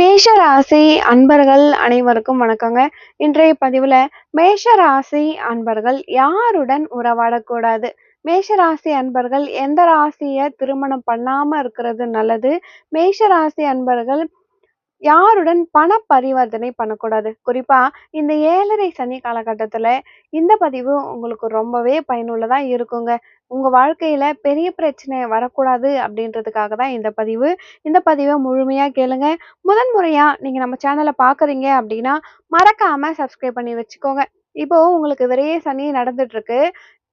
மேஷ ராசி அன்பர்கள் அனைவருக்கும் வணக்கங்க. இன்றைய பதிவில் மேஷ ராசி அன்பர்கள் யாருடன் உறவாடக்கூடாது? மேஷ ராசி அன்பர்கள் எந்த ராசியை திருமணம் பண்ணாமல் இருக்கிறது நல்லது? மேஷ ராசி அன்பர்கள் யாருடன் பண பரிவர்த்தனை பண்ணக்கூடாது? குறிப்பா இந்த ஏழரை சனி காலகட்டத்துல இந்த பதிவு உங்களுக்கு ரொம்பவே பயனுள்ளதா இருக்குங்க. உங்கள் வாழ்க்கையில் பெரிய பிரச்சனை வரக்கூடாது அப்படின்றதுக்காக தான் இந்த பதிவு. இந்த பதிவை முழுமையாக கேளுங்க. முதன் முறையாக நீங்கள் நம்ம சேனலை பார்க்குறீங்க அப்படின்னா மறக்காமல் சப்ஸ்கிரைப் பண்ணி வச்சுக்கோங்க. இப்போ உங்களுக்கு விரைய சனி நடந்துட்டுருக்கு.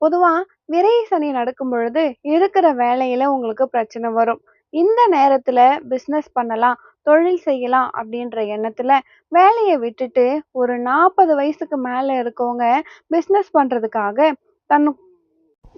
பொதுவாக விரைய சனி நடக்கும் பொழுது இருக்கிற வேலையில் உங்களுக்கு பிரச்சனை வரும். இந்த நேரத்தில் பிஸ்னஸ் பண்ணலாம் தொழில் செய்யலாம் அப்படின்ற எண்ணத்துல வேலையை விட்டுட்டு ஒரு நாற்பது வயசுக்கு மேல இருக்கவங்க பிஸ்னஸ் பண்றதுக்காக தன்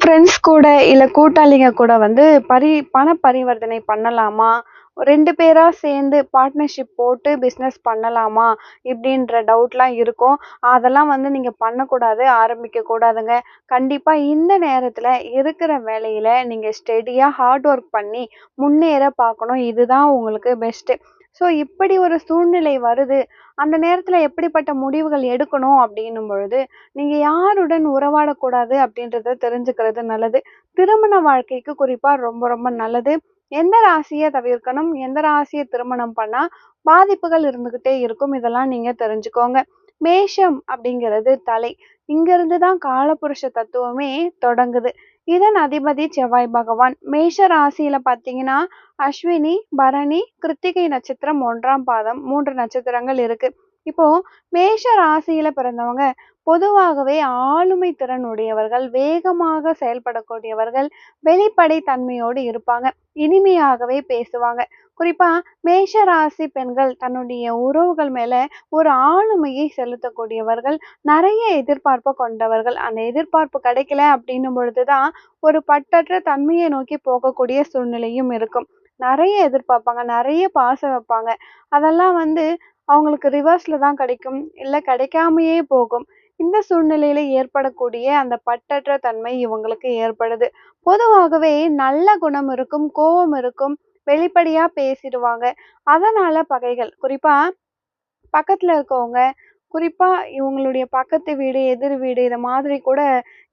ஃப்ரெண்ட்ஸ் கூட இல்லை கூட்டாளிங்க கூட வந்து பரி பண பரிவர்த்தனை பண்ணலாமா? ரெண்டு பேராக சேர்ந்து பார்ட்னர்ஷிப் போட்டு பிஸ்னஸ் பண்ணலாமா? இப்படின்ற டவுட்லாம் இருக்கும். அதெல்லாம் வந்து நீங்கள் பண்ணக்கூடாது ஆரம்பிக்கக்கூடாதுங்க கண்டிப்பாக இந்த நேரத்தில் இருக்கிற வேலையில் நீங்கள் ஸ்டெடியாக ஹார்ட் ஒர்க் பண்ணி முன்னேற பார்க்கணும். இதுதான் உங்களுக்கு பெஸ்ட்டு ஸோ இப்படி ஒரு சூழ்நிலை வருது. அந்த நேரத்தில் எப்படிப்பட்ட முடிவுகள் எடுக்கணும் அப்படின்னும் பொழுது நீங்கள் யாருடன் உறவாடக்கூடாது அப்படின்றத தெரிஞ்சுக்கிறது நல்லது. திருமண வாழ்க்கைக்கு குறிப்பாக ரொம்ப ரொம்ப நல்லது. எந்த ராசியை தவிர்க்கணும்? எந்த ராசியை திருமணம் பண்ணால் பாதிப்புகள் இருந்துக்கிட்டே இருக்கும்? இதெல்லாம் நீங்கள் தெரிஞ்சுக்கோங்க. மேஷம் அப்படிங்கிறது தலை. இங்கிருந்து தான் காலபுருஷ தத்துவமே தொடங்குது. இதன் அதிபதி செவ்வாய் பகவான். மேஷ ராசியில பாத்தீங்கன்னா அஸ்வினி பரணி கிருத்திகை நட்சத்திரம் ஒன்றாம் பாதம் மூன்று நட்சத்திரங்கள் இருக்கு. இப்போ மேஷ ராசியில பிறந்தவங்க பொதுவாகவே ஆளுமை திறன் உடையவர்கள் வேகமாக செயல்படக்கூடியவர்கள் வெளிப்படை தன்மையோடு இருப்பாங்க. இனிமையாகவே பேசுவாங்க. குறிப்பா மேஷ ராசி பெண்கள் தன்னுடைய உறவுகள் மேல ஒரு ஆளுமையை செலுத்தக்கூடியவர்கள் நிறைய எதிர்பார்ப்பை கொண்டவர்கள். அந்த எதிர்பார்ப்பு கிடைக்கல அப்படின்னும் பொழுதுதான் ஒரு பட்டற்ற தன்மையை நோக்கி போகக்கூடிய சூழ்நிலையும் இருக்கும். நிறைய எதிர்பார்ப்பாங்க நிறைய பாசம் வைப்பாங்க. அதெல்லாம் வந்து அவங்களுக்கு ரிவர்ஸ்ல தான் கிடைக்கும். இல்லை கிடைக்காமையே போகும். இந்த சூழ்நிலையில ஏற்படக்கூடிய அந்த பட்டற்ற தன்மை இவங்களுக்கு ஏற்படுது. பொதுவாகவே நல்ல குணம் இருக்கும் கோபம் இருக்கும் வெளிப்படையா பேசிடுவாங்க. அதனால பகைகள். குறிப்பா பக்கத்துல இருக்கவங்க குறிப்பா இவங்களுடைய பக்கத்து வீடு எதிர் வீடு இதை மாதிரி கூட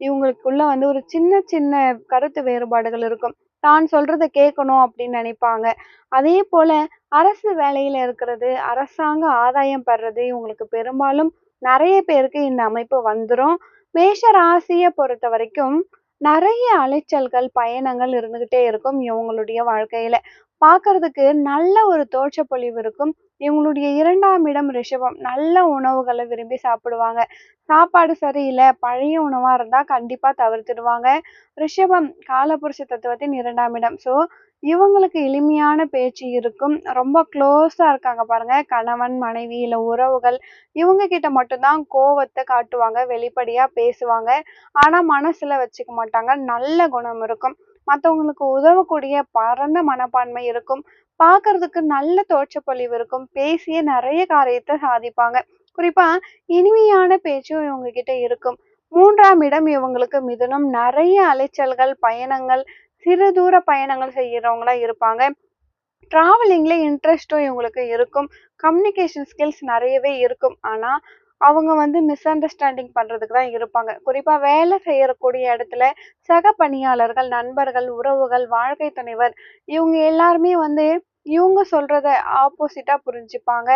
இவங்களுக்குள்ள வந்து ஒரு சின்ன சின்ன கருத்து வேறுபாடுகள் இருக்கும். தான் சொல்கிறத கேட்கணும் அப்படின்னு நினைப்பாங்க. அதே போல அரசு வேலையில இருக்கிறது அரசாங்க ஆதாயம் பெறது இவங்களுக்கு பெரும்பாலும் நிறைய பேருக்கு இந்த அமைப்பு வந்துடும் மேஷ ராசியை பொறுத்த வரைக்கும் நிறைய அலைச்சல்கள் பயணங்கள் இருந்துகிட்டே இருக்கும் இவங்களுடைய வாழ்க்கையில. பார்க்கறதுக்கு நல்ல ஒரு தோற்றப்பொழிவு இருக்கும். இவங்களுடைய இரண்டாம் இடம் ரிஷபம். நல்ல உணவுகளை விரும்பி சாப்பிடுவாங்க. சாப்பாடு சரியில்லை பழைய உணவாக இருந்தால் கண்டிப்பாக தவிர்த்துடுவாங்க. ரிஷபம் காலபுருஷ தத்துவத்தின் இரண்டாம் இடம். ஸோ இவங்களுக்கு எளிமையான பேச்சு இருக்கும். ரொம்ப க்ளோஸாக இருக்காங்க பாருங்க. கணவன் மனைவி இல்லை உறவுகள். இவங்க கிட்ட மட்டும்தான் கோவத்தை காட்டுவாங்க வெளிப்படையாக பேசுவாங்க. ஆனால் மனசில் வச்சுக்க மாட்டாங்க. நல்ல குணம் இருக்கும். மற்றவங்களுக்கு உதவக்கூடிய பரந்த மனப்பான்மை இருக்கும். பார்க்கறதுக்கு நல்ல தோற்றப்பொழிவு இருக்கும். பேசிய நிறைய காரியத்தை சாதிப்பாங்க. குறிப்பா இனிமையான பேச்சும் இவங்க கிட்ட இருக்கும். மூன்றாம் இடம் இவங்களுக்கு மிதுனம். நிறைய அலைச்சல்கள் பயணங்கள் சிறு தூர பயணங்கள் செய்யறவங்களா இருப்பாங்க. டிராவலிங்ல இன்ட்ரெஸ்ட்டும் இவங்களுக்கு இருக்கும். கம்யூனிகேஷன் ஸ்கில்ஸ் நிறையவே இருக்கும். ஆனா அவங்க வந்து மிஸ் அண்டர்ஸ்டாண்டிங் பண்ணுறதுக்கு தான் இருப்பாங்க. குறிப்பாக வேலை செய்யக்கூடிய இடத்துல சக பணியாளர்கள் நண்பர்கள் உறவுகள் வாழ்க்கை துணைவர் இவங்க எல்லாருமே வந்து இவங்க சொல்றத ஆப்போசிட்டா புரிஞ்சுப்பாங்க.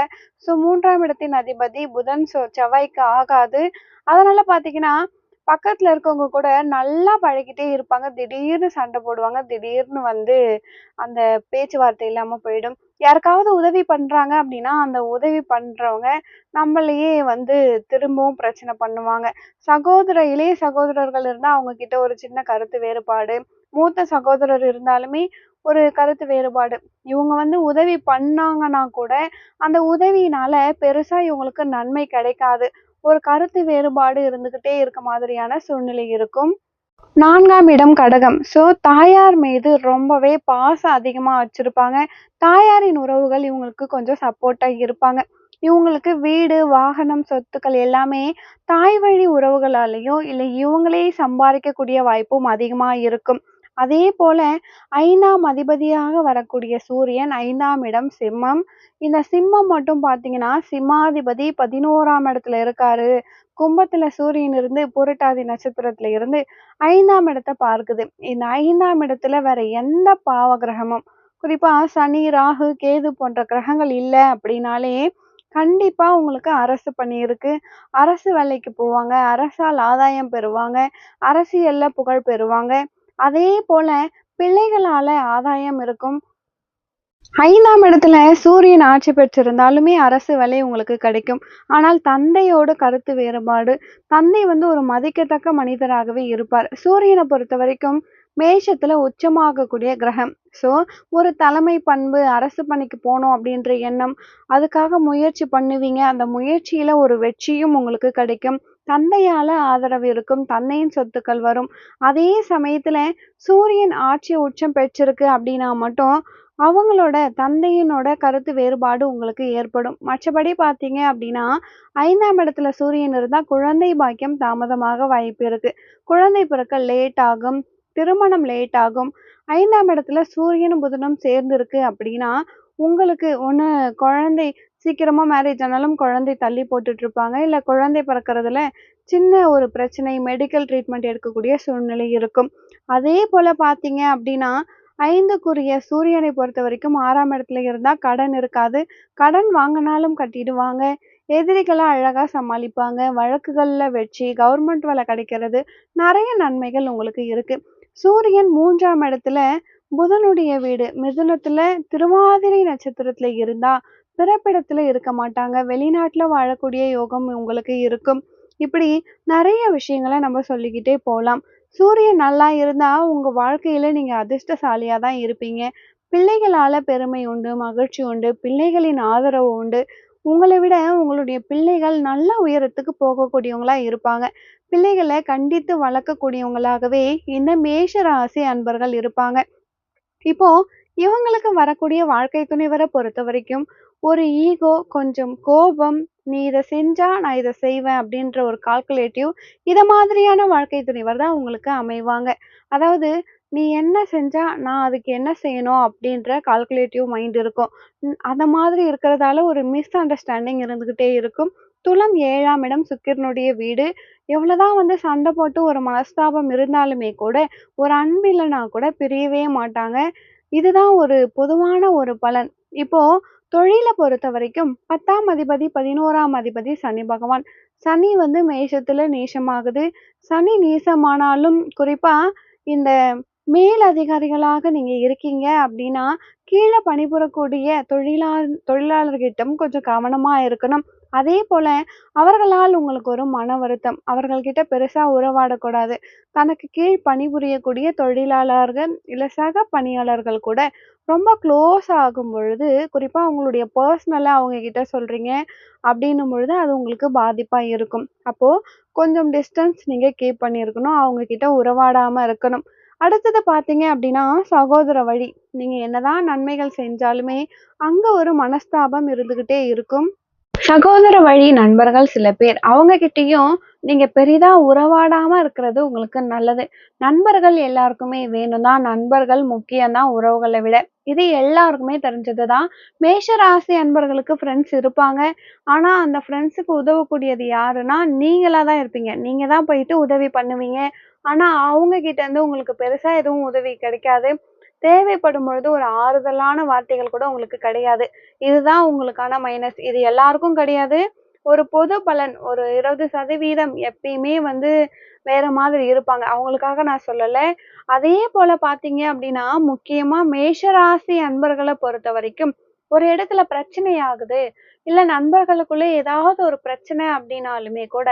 ஸோ மூன்றாம் இடத்தின் அதிபதி புதன் சோ செவ்வாய்க்கு ஆகாது. அதனால பாத்தீங்கன்னா பக்கத்துல இருக்கவங்க கூட நல்லா பழகிட்டே இருப்பாங்க. திடீர்னு சண்டை போடுவாங்க. திடீர்னு வந்து அந்த பேச்சுவார்த்தை இல்லாம போயிடும். யாருக்காவது உதவி பண்றாங்க அப்படின்னா அந்த உதவி பண்றவங்க நம்மளையே வந்து திரும்பவும் பிரச்சனை பண்ணுவாங்க. சகோதர இளைய சகோதரர்கள் இருந்தா அவங்க கிட்ட ஒரு சின்ன கருத்து வேறுபாடு. மூத்த சகோதரர் இருந்தாலுமே ஒரு கருத்து வேறுபாடு. இவங்க வந்து உதவி பண்ணாங்கன்னா கூட அந்த உதவியினால பெருசா இவங்களுக்கு நன்மை கிடைக்காது. ஒரு கருத்து வேறுபாடு இருந்துகிட்டே இருக்க மாதிரியான சூழ்நிலை இருக்கும். நான்காம் இடம் கடகம். ஸோ தாயார் மீது ரொம்பவே பாசம் அதிகமாக வச்சுருப்பாங்க. தாயாரின் உறவுகள் இவங்களுக்கு கொஞ்சம் சப்போர்ட்டாக இருப்பாங்க. இவங்களுக்கு வீடு வாகனம் சொத்துக்கள் எல்லாமே தாய் வழி உறவுகளாலேயோ இல்லை இவங்களே சம்பாதிக்கக்கூடிய வாய்ப்பும் அதிகமாக இருக்கும். அதே போல ஐந்தாம் அதிபதியாக வரக்கூடிய சூரியன் ஐந்தாம் இடம் சிம்மம். இந்த சிம்மம் மட்டும் பார்த்தீங்கன்னா சிம்மாதிபதி பதினோராம் இடத்துல இருக்காரு. கும்பத்துல சூரியன் இருந்து புரட்டாதி நட்சத்திரத்துல இருந்து ஐந்தாம் இடத்தை பார்க்குது. இந்த ஐந்தாம் இடத்துல வேற எந்த பாவ கிரகமும் குறிப்பா சனி ராகு கேது போன்ற கிரகங்கள் இல்லை அப்படின்னாலே கண்டிப்பா உங்களுக்கு அரசு பணி இருக்கு. அரசு வேலைக்கு போவாங்க அரசால் ஆதாயம் பெறுவாங்க அரசியல்ல புகழ் பெறுவாங்க. அதே போல பிள்ளைகளால ஆதாயம் இருக்கும். ஐந்தாம் இடத்துல சூரியன் ஆட்சி பெற்றிருந்தாலுமே அரசு வேலை உங்களுக்கு கிடைக்கும். ஆனால் தந்தையோட கருத்து வேறுபாடு. தந்தை வந்து ஒரு மதிக்கத்தக்க மனிதராகவே இருப்பார். சூரியனை பொறுத்த வரைக்கும் மேஷத்துல உச்சமாகக்கூடிய கிரகம். ஸோ ஒரு தலைமை பண்பு அரசு பணிக்கு போகணும் அப்படின்ற எண்ணம் அதுக்காக முயற்சி பண்ணுவீங்க. அந்த முயற்சியில ஒரு வெற்றியும் உங்களுக்கு கிடைக்கும். தந்தையால ஆதரவு இருக்கும் தந்தையின் சொத்துக்கள் வரும். அதே சமயத்துல சூரியன் ஆட்சி உச்சம் பெற்றிருக்கு அப்படின்னா மட்டும் அவங்களோட தந்தையினோட கருத்து வேறுபாடு உங்களுக்கு ஏற்படும். மற்றபடி பார்த்தீங்க அப்படின்னா ஐந்தாம் இடத்துல சூரியன் இருந்தால் குழந்தை பாக்கியம் தாமதமாக வாய்ப்பு இருக்கு. குழந்தை பிறக்க லேட் ஆகும் திருமணம் லேட் ஆகும். ஐந்தாம் இடத்துல சூரியனும் புதனும் சேர்ந்து இருக்கு அப்படின்னா உங்களுக்கு ஒன்று குழந்தை சீக்கிரமா மேரேஜ் ஆனாலும் குழந்தை தள்ளி போட்டுட்டு இருப்பாங்க இல்லை குழந்தை பிறக்கிறதுல சின்ன ஒரு பிரச்சனை மெடிக்கல் ட்ரீட்மெண்ட் எடுக்கக்கூடிய சூழ்நிலை இருக்கும். அதே போல பார்த்தீங்க அப்படின்னா ஐந்துக்குரிய சூரியனை பொறுத்த வரைக்கும் ஆறாம் இடத்துல இருந்தால் கடன் இருக்காது. கடன் வாங்கினாலும் கட்டிடுவாங்க. எதிரிகளை அழகாக சமாளிப்பாங்க. வழக்குகளில் வெற்றி கவர்மெண்ட் வேலை கிடைக்கிறது நிறைய நன்மைகள் உங்களுக்கு இருக்குது சூரியன் மூன்றாம் இடத்துல புதனுடைய வீடு மிதுனத்தில் திருவாதிரை நட்சத்திரத்தில் இருந்தால் பிறப்பிடத்தில் இருக்க மாட்டாங்க. வெளிநாட்டில் வாழக்கூடிய யோகம் உங்களுக்கு இருக்கும். இப்படி நிறைய விஷயங்களை நம்ம சொல்லிக்கிட்டே போகலாம் சூரியன் நல்லா இருந்தால் உங்கள் வாழ்க்கையில் நீங்கள் அதிர்ஷ்டசாலியாக தான் இருப்பீங்க. பிள்ளைகளால் பெருமை உண்டு மகிழ்ச்சி உண்டு பிள்ளைகளின் ஆதரவு உண்டு. உங்களை விட உங்களுடைய பிள்ளைகள் நல்ல உயரத்துக்கு போகக்கூடியவங்களா இருப்பாங்க. பிள்ளைகளை கண்டித்து வளர்க்கக்கூடியவங்களாகவே இந்த மேஷ ராசி அன்பர்கள் இருப்பாங்க. இப்போ இவங்களுக்கு வரக்கூடிய வாழ்க்கை துணைவரை பொறுத்த வரைக்கும் ஒரு ஈகோ கொஞ்சம் கோபம் நீ இதை செஞ்சா நான் இதை செய்வேன் அப்படின்ற ஒரு கால்குலேட்டிவ் இதை மாதிரியான வாழ்க்கை துணைவர் தான் உங்களுக்கு அமைவாங்க. அதாவது நீ என்ன செஞ்சா நான் அதுக்கு என்ன செய்யணும் அப்படின்ற கால்குலேட்டிவ் மைண்ட் இருக்கும். அந்த மாதிரி இருக்கிறதால ஒரு மிஸ் அண்டர்ஸ்டாண்டிங் இருந்துகிட்டே இருக்கும். துளம் ஏழாம் இடம் சுக்கிரனுடைய வீடு. எவ்வளோதான் வந்து சண்டை போட்டு ஒரு மனஸ்தாபம் இருந்தாலுமே கூட ஒரு அன்பில்லைனா கூட பிரியவே மாட்டாங்க. இதுதான் ஒரு பொதுவான ஒரு பலன். இப்போ தொழிலை பொறுத்த வரைக்கும் பத்தாம் அதிபதி பதினோராம் அதிபதி சனி பகவான். சனி வந்து மேஷத்துல நீசமாகுது. சனி நீசமானாலும் குறிப்பா இந்த மேல் அதிகாரிகளாக நீங்க இருக்கீங்க அப்படின்னா கீழே பணிபுரக்கூடிய தொழிலா தொழிலாளர்கிட்டம் கொஞ்சம் கவனமா இருக்கணும். அதே போல அவர்களால் உங்களுக்கு ஒரு மன வருத்தம். அவர்கள்கிட்ட பெருசா உறவாடக்கூடாது. தனக்கு கீழ் பணிபுரியக்கூடிய தொழிலாளர்கள் இல்ல சக பணியாளர்கள் கூட ரொம்ப க்ளோஸ் ஆகும் பொழுது குறிப்பாக உங்களுடைய பர்சனலாக அவங்க கிட்ட சொல்கிறீங்க அப்படின்னும் பொழுது அது உங்களுக்கு பாதிப்பாக இருக்கும். அப்போது கொஞ்சம் டிஸ்டன்ஸ் நீங்கள் கீப் பண்ணியிருக்கணும் அவங்க கிட்ட இருக்கணும். அடுத்தது பார்த்தீங்க அப்படின்னா சகோதர வழி. நீங்கள் என்னதான் நன்மைகள் செஞ்சாலுமே அங்கே ஒரு மனஸ்தாபம் இருந்துக்கிட்டே இருக்கும். சகோதர வழி நண்பர்கள் சில பேர் அவங்க கிட்டயும் நீங்க பெரிதா உறவாடாம இருக்கிறது உங்களுக்கு நல்லது. நண்பர்கள் எல்லாருக்குமே வேணும் தான் நண்பர்கள் முக்கியம்தான் உறவுகளை விட. இது எல்லாருக்குமே தெரிஞ்சதுதான். மேஷ ராசி அன்பர்களுக்கு ஃப்ரெண்ட்ஸ் இருப்பாங்க. ஆனா அந்த ஃப்ரெண்ட்ஸுக்கு உதவக்கூடியது யாருன்னா நீங்களா தான் இருப்பீங்க. நீங்க தான் போயிட்டு உதவி பண்ணுவீங்க. ஆனா அவங்க கிட்ட இருந்து உங்களுக்கு பெருசா எதுவும் உதவி கிடைக்காது. தேவைப்படும் பொழுது ஒரு ஆறுதலான வார்த்தைகள் கூட உங்களுக்கு கிடையாது. இதுதான் உங்களுக்கான மைனஸ் இது எல்லாருக்கும் கிடையாது. ஒரு பொது பலன் ஒரு இருபது சதவீதம் எப்பயுமே வந்து வேற மாதிரி இருப்பாங்க. அவங்களுக்காக நான் சொல்லலை. அதே போல பார்த்தீங்க அப்படின்னா முக்கியமா மேஷராசி அன்பர்களை பொறுத்த வரைக்கும் ஒரு இடத்துல பிரச்சனை ஆகுது இல்லை நண்பர்களுக்குள்ளே ஏதாவது ஒரு பிரச்சனை அப்படின்னாலுமே கூட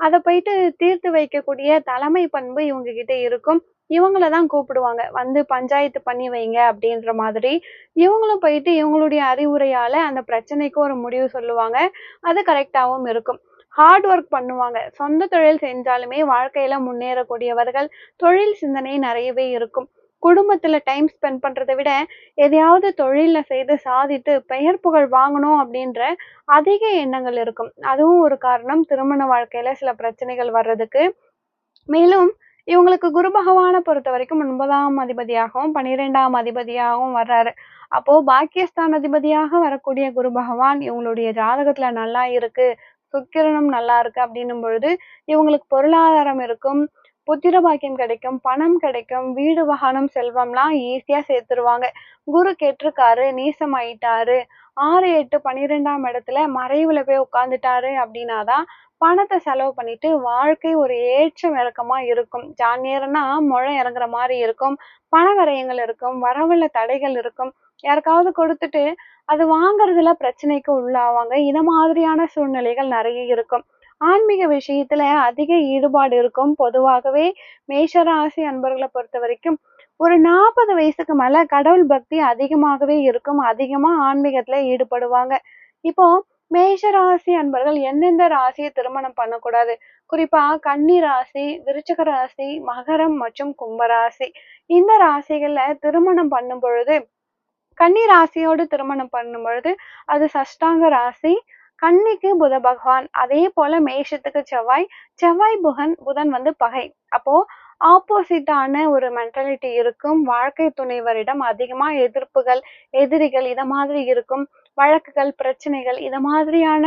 அதை போயிட்டு தீர்த்து வைக்கக்கூடிய தலைமை பண்பு இவங்க கிட்ட இருக்கும். இவங்கள தான் கூப்பிடுவாங்க. வந்து பஞ்சாயத்து பண்ணி வைங்க அப்படின்ற மாதிரி. இவங்களும் போயிட்டு இவங்களுடைய அறிவுரையால அந்த பிரச்சனைக்கு ஒரு முடிவு சொல்லுவாங்க. அது கரெக்டாகவும் இருக்கும். ஹார்ட் ஒர்க் பண்ணுவாங்க. சொந்த தொழில் செஞ்சாலுமே வாழ்க்கையில முன்னேறக்கூடியவர்கள் தொழில் சிந்தனை நிறையவே இருக்கும். குடும்பத்துல டைம் ஸ்பெண்ட் பண்றதை விட எதையாவது தொழில செய்து சாதித்து பெயர் புகழ் வாங்கணும் அப்படின்ற அதிக எண்ணங்கள் இருக்கும். அதுவும் ஒரு காரணம் திருமண வாழ்க்கையில சில பிரச்சனைகள் வர்றதுக்கு. மேலும் இவங்களுக்கு குரு பகவானை பொறுத்த வரைக்கும் ஒன்பதாம் அதிபதியாகவும் பன்னிரெண்டாம் அதிபதியாகவும் வர்றாரு. அப்போ பாக்கியஸ்தான் அதிபதியாக வரக்கூடிய குரு பகவான் இவங்களுடைய ஜாதகத்துல நல்லா இருக்கு சுக்கிரனும் நல்லா இருக்கு அப்படின்னும் பொழுது இவங்களுக்கு பொருளாதாரம் இருக்கும் புத்திர பாக்கியம் கிடைக்கும் பணம் கிடைக்கும் வீடு வாகனம் செல்வம்லாம் ஈஸியா சேர்த்துருவாங்க. குரு கெட்டிருக்காரு நீசமாயிட்டாரு. ஆறு எட்டு பன்னிரெண்டாம் இடத்துல மறைவுல போய் உட்காந்துட்டாரு அப்படின்னாதான் பணத்தை செலவு பண்ணிட்டு வாழ்க்கை ஒரு ஏற்றம் இறக்கமா இருக்கும். ஜானியர்னா முழை இறங்குற மாதிரி இருக்கும். பண விரயங்கள் இருக்கும். வரவுல தடைகள் இருக்கும். யாருக்காவது கொடுத்துட்டு அது வாங்குறதுல பிரச்சனைக்கு உள்ளாவாங்க. இந்த மாதிரியான சூழ்நிலைகள் நிறைய இருக்கும். ஆன்மீக விஷயத்துல அதிக ஈடுபாடு இருக்கும். பொதுவாகவே மேஷராசி அன்பர்களை பொறுத்த வரைக்கும் ஒரு நாற்பது வயசுக்கு மேல கடவுள் பக்தி அதிகமாகவே இருக்கும். அதிகமா ஆன்மீகத்துல ஈடுபடுவாங்க. இப்போ மேஷ ராசி அன்பர்கள் எந்தெந்த ராசியை திருமணம் பண்ணக்கூடாது? குறிப்பா கன்னி ராசி விருச்சக ராசி மகரம் மற்றும் கும்பராசி இந்த ராசிகள்ல திருமணம் பண்ணும் பொழுது கன்னி ராசியோடு திருமணம் பண்ணும் பொழுது அது சஷ்டாங்க ராசி கன்னிக்கு புத பகவான் அதே போல மேஷத்துக்கு செவ்வாய் செவ்வாய் புகன் புதன் வந்து பகை. அப்போ ஆப்போசிட்டான ஒரு மென்டாலிட்டி இருக்கும். வாழ்க்கை துணைவரிடம் அதிகமா எதிர்ப்புகள் எதிரிகள் இத மாதிரி இருக்கும். வழக்குகள் பிரச்சனைகள் இதை மாதிரியான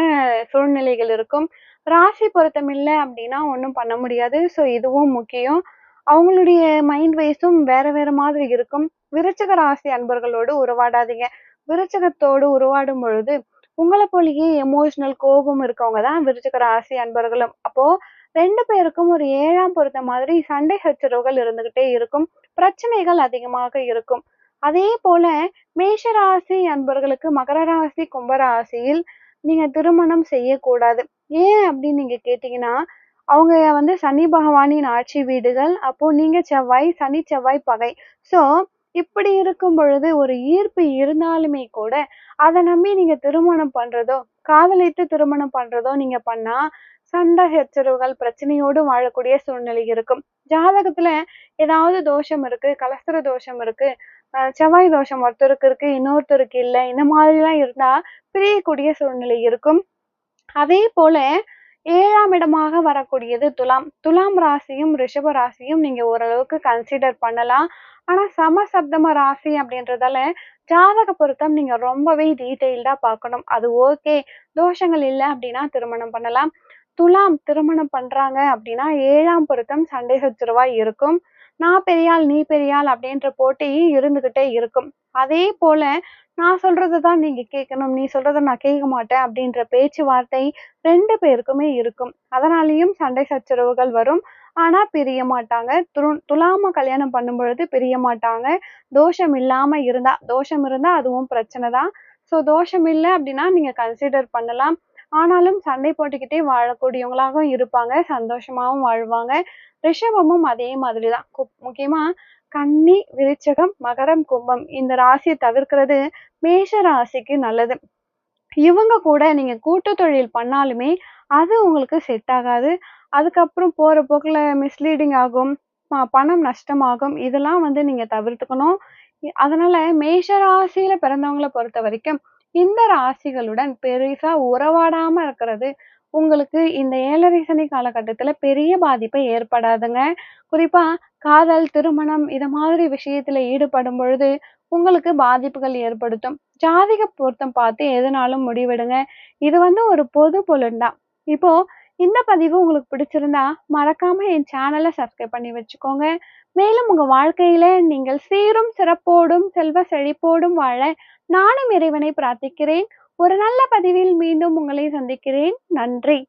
சூழ்நிலைகள் இருக்கும். ராசி பொருத்தம் இல்லை அப்படின்னா ஒன்றும் பண்ண முடியாது. ஸோ இதுவும் முக்கியம். அவங்களுடைய மைண்ட் வைஸும் வேற வேற மாதிரி இருக்கும். விருச்சக ராசி அன்பர்களோடு உருவாடாதீங்க விருச்சகத்தோடு உருவாடும் பொழுது உங்களை போலயே எமோஷனல் கோபம் இருக்கவங்க தான் விருச்சக ராசி அன்பர்களும். அப்போ ரெண்டு பேருக்கும் ஒரு ஏழாம் பொருத்த மாதிரி சண்டை சச்சரவுகள் இருந்துகிட்டே இருக்கும். பிரச்சனைகள் அதிகமாக இருக்கும். அதே போல மேஷராசி அன்பர்களுக்கு மகர ராசி கும்பராசியில் நீங்க திருமணம் செய்யக்கூடாது. ஏன் அப்படின்னு நீங்க கேட்டீங்கன்னா அவங்க வந்து சனி பகவானின் ஆட்சி வீடுகள். அப்போ நீங்க செவ்வாய் சனி செவ்வாய் பகை. ஸோ இப்படி இருக்கும் பொழுது ஒரு ஈர்ப்பு இருந்தாலுமே கூட அதை நம்பி நீங்க திருமணம் பண்றதோ காதலித்து திருமணம் பண்றதோ நீங்க பண்ணா சண்டை எச்சரவுகள் பிரச்சனையோடு வாழக்கூடிய சூழ்நிலை இருக்கும். ஜாதகத்துல ஏதாவது தோஷம் இருக்கு கலஸ்திர தோஷம் இருக்கு செவ்வாய் தோஷம் ஒருத்தருக்கு இருக்கு இன்னொருத்தருக்கு இல்லை இந்த மாதிரிலாம் இருந்தா பிரியக்கூடிய சூழ்நிலை இருக்கும். அதே போல ஏழாம் இடமாக வரக்கூடியது துலாம். துலாம் ராசியும் ரிஷப ராசியும் நீங்க ஓரளவுக்கு கன்சிடர் பண்ணலாம். ஆனா சமசப்தம ராசி அப்படின்றதால ஜாதக பொருத்தம் நீங்க ரொம்பவே டீட்டெயில்டா பார்க்கணும். அது ஓகே தோஷங்கள் இல்லை அப்படின்னா திருமணம் பண்ணலாம். துலாம் திருமணம் பண்றாங்க அப்படின்னா ஏழாம் பொருத்தம் சண்டை சச்சரவா இருக்கும். நான் பெரியாள் நீ பெரியாள் அப்படின்ற போட்டி இருந்துகிட்டே இருக்கும். அதே போல நான் சொல்றதை தான் நீங்க கேட்கணும். நீ சொல்றதை நான் கேட்க மாட்டேன் அப்படின்ற பேச்சுவார்த்தை ரெண்டு பேருக்குமே இருக்கும். அதனாலேயும் சண்டை சச்சரவுகள் வரும். ஆனா பிரிய மாட்டாங்க. துரு துலாம கல்யாணம் பண்ணும் பொழுது பிரிய மாட்டாங்க. தோஷம் இல்லாம இருந்தா தோஷம் இருந்தா அதுவும் பிரச்சனை தான். ஸோ தோஷம் இல்லை அப்படின்னா நீங்க கன்சிடர் பண்ணலாம். ஆனாலும் சண்டை போட்டுக்கிட்டே வாழக்கூடியவங்களாகவும் இருப்பாங்க. சந்தோஷமாகவும் வாழ்வாங்க. ரிஷபமும் அதே மாதிரி தான் முக்கியமா கன்னி விருச்சகம் மகரம் கும்பம் இந்த ராசியை தவிர்க்கிறது மேஷ ராசிக்கு நல்லது. இவங்க கூட நீங்க கூட்டு தொழில் பண்ணாலுமே அது உங்களுக்கு செட் ஆகாது. அதுக்கப்புறம் போற போக்குல மிஸ்லீடிங் ஆகும் பணம் நஷ்டமாகும். இதெல்லாம் வந்து நீங்க தவிர்த்துக்கணும். அதனால மேஷ ராசியில பிறந்தவங்களை பொறுத்த வரைக்கும் இந்த ராசிகளுடன் பெருசா உறவாடாம இருக்கிறது. உங்களுக்கு இந்த ஏழரை சனி காலகட்டத்துல பெரிய பாதிப்பை ஏற்படாதுங்க. குறிப்பா காதல் திருமணம் இது மாதிரி விஷயத்துல ஈடுபடும் பொழுது உங்களுக்கு பாதிப்புகள் ஏற்படுத்தும். ஜாதிக பொருத்தம் பார்த்து எதுனாலும் முடிவெடுங்க. இது வந்து ஒரு பொது பொருள் தான் இப்போ இந்த பதிவு உங்களுக்கு பிடிச்சிருந்தா மறக்காம என் சேனலை சப்ஸ்கிரைப் பண்ணி வச்சுக்கோங்க. மேலும் உங்க வாழ்க்கையில நீங்கள் சீரும் சிறப்போடும் செல்வ செழிப்போடும் வாழ நானும் இறைவனை பிரார்த்திக்கிறேன். ஒரு நல்ல பதிவில் மீண்டும் உங்களை சந்திக்கிறேன். நன்றி.